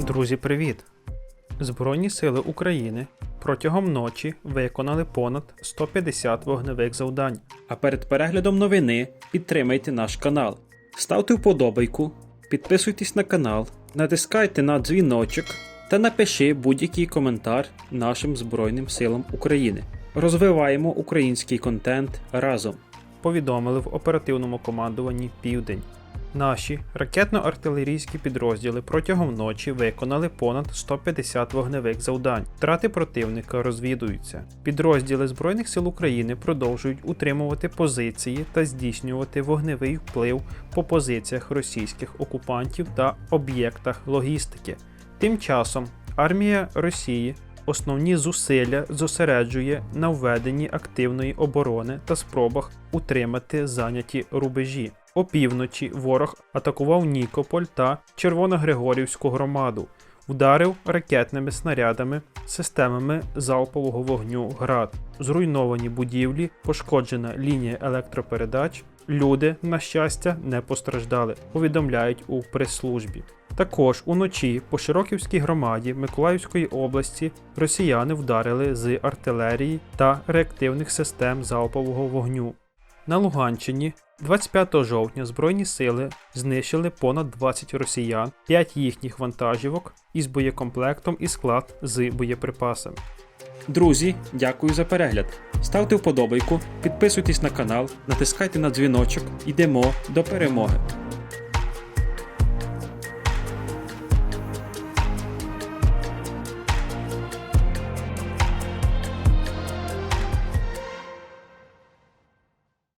Друзі, привіт! Збройні сили України протягом ночі виконали понад 150 вогневих завдань. А перед переглядом новини підтримайте наш канал. Ставте вподобайку, підписуйтесь на канал, натискайте на дзвіночок та напиши будь-який коментар нашим Збройним силам України. Розвиваємо український контент разом. Повідомили в оперативному командуванні Південь. Наші ракетно-артилерійські підрозділи протягом ночі виконали понад 150 вогневих завдань. Втрати противника розвідуються. Підрозділи Збройних сил України продовжують утримувати позиції та здійснювати вогневий вплив по позиціях російських окупантів та об'єктах логістики. Тим часом армія Росії основні зусилля зосереджує на введенні активної оборони та спробах утримати зайняті рубежі. Опівночі ворог атакував Нікополь та Червоногригорівську громаду, вдарив ракетними снарядами, системами залпового вогню ГРАД, зруйновані будівлі, пошкоджена лінія електропередач. Люди, на щастя, не постраждали, повідомляють у прес-службі. Також уночі по Широківській громаді Миколаївської області росіяни вдарили з артилерії та реактивних систем залпового вогню. На Луганщині 25 жовтня Збройні сили знищили понад 20 росіян, 5 їхніх вантажівок із боєкомплектом і склад з боєприпасами. Друзі, дякую за перегляд. Ставте вподобайку, підписуйтесь на канал, натискайте на дзвіночок. Йдемо до перемоги.